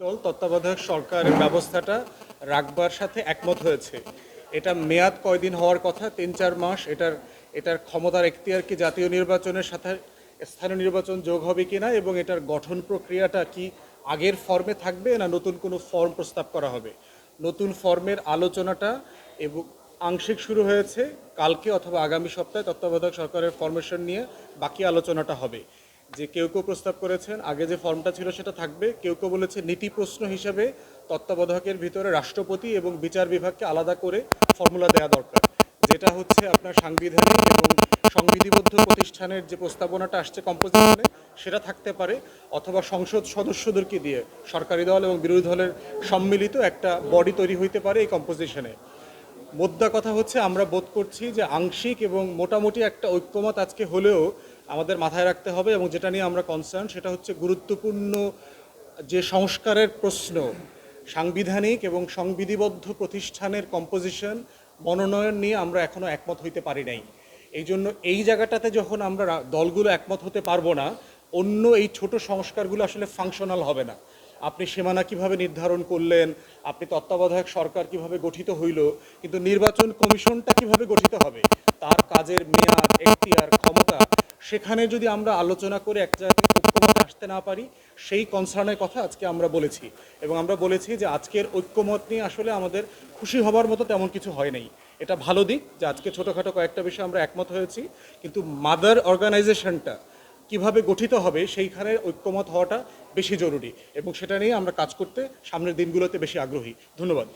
দল, তত্ত্বাবধায়ক সরকারের ব্যবস্থাটা রাখবার সাথে একমত হয়েছে। এটা মেয়াদ কয়দিন হওয়ার কথা, তিন চার মাস, এটার এটার ক্ষমতার এখতিয়ার কি জাতীয় নির্বাচনের সাথে স্থানীয় নির্বাচন যোগ হবে কিনা এবং এটার গঠন প্রক্রিয়াটা কি আগের ফর্মে থাকবে না নতুন কোনো ফর্ম প্রস্তাব করা হবে? নতুন ফর্মের আলোচনাটা এবং আংশিক শুরু হয়েছে কালকে অথবা আগামী সপ্তাহে তত্ত্বাবধায়ক সরকারের ফরমেশন নিয়ে বাকি আলোচনাটা হবে। যে কেউ কেউ প্রস্তাব করেছেন, আগে যে ফর্মটা ছিল সেটা থাকবে। কেউ কেউ বলেছে নীতি প্রশ্ন হিসেবে তত্ত্বাবধায়কের ভিতরে রাষ্ট্রপতি এবং বিচার বিভাগকে আলাদা করে ফর্মুলা দেওয়া দরকার। যেটা হচ্ছে আপনার সাংবিধানিক এবং সংবিধিবদ্ধ প্রতিষ্ঠানের যে প্রস্তাবনাটা আসছে কম্পোজিশনে সেটা থাকতে পারে, অথবা সংসদ সদস্যদেরকে দিয়ে সরকারি দল এবং বিরোধী দলের সম্মিলিত একটা বডি তৈরি হইতে পারে এই কম্পোজিশনে মোদ্দা কথা হচ্ছে, আমরা বোধ করছি যে আংশিক এবং মোটামুটি একটা ঐক্যমত আজকে হলেও আমাদের মাথায় রাখতে হবে এবং যেটা নিয়ে আমরা কনসার্ন সেটা হচ্ছে গুরুত্বপূর্ণ যে সংস্কারের প্রশ্ন, সাংবিধানিক এবং সংবিধিবদ্ধ প্রতিষ্ঠানের কম্পোজিশন মনোনয়ন নিয়ে আমরা এখনও একমত হইতে পারি নাই। এই জন্য এই জায়গাটাতে যখন আমরা দলগুলো একমত হতে পারব না, অন্য এই ছোট সংস্কারগুলো আসলে ফাংশনাল হবে না। আপনি সীমানা কীভাবে নির্ধারণ করলেন, আপনি তত্ত্বাবধায়ক সরকার কীভাবে গঠিত হইল, কিন্তু নির্বাচন কমিশনটা কীভাবে গঠিত হবে, তার কাজের মেয়াদ, এখতিয়ার, ক্ষমতা সেখানে যদি আমরা আলোচনা করে এক জায়গায় আসতে না পারি, সেই কনসার্নের কথা আজকে আমরা বলেছি। এবং আমরা বলেছি যে আজকের ঐক্যমত নিয়ে আসলে আমাদের খুশি হবার মতো তেমন কিছু হয় নাই। এটা ভালো দিক যে আজকে ছোটোখাটো কয়েকটা বিষয়ে আমরা একমত হয়েছি, কিন্তু মাদার অর্গানাইজেশনটা কীভাবে গঠিত হবে সেইখানে ঐক্যমত হওয়াটা বেশি জরুরি। এবং সেটা নিয়ে আমরা কাজ করতে সামনের দিনগুলোতে বেশি আগ্রহী। ধন্যবাদ।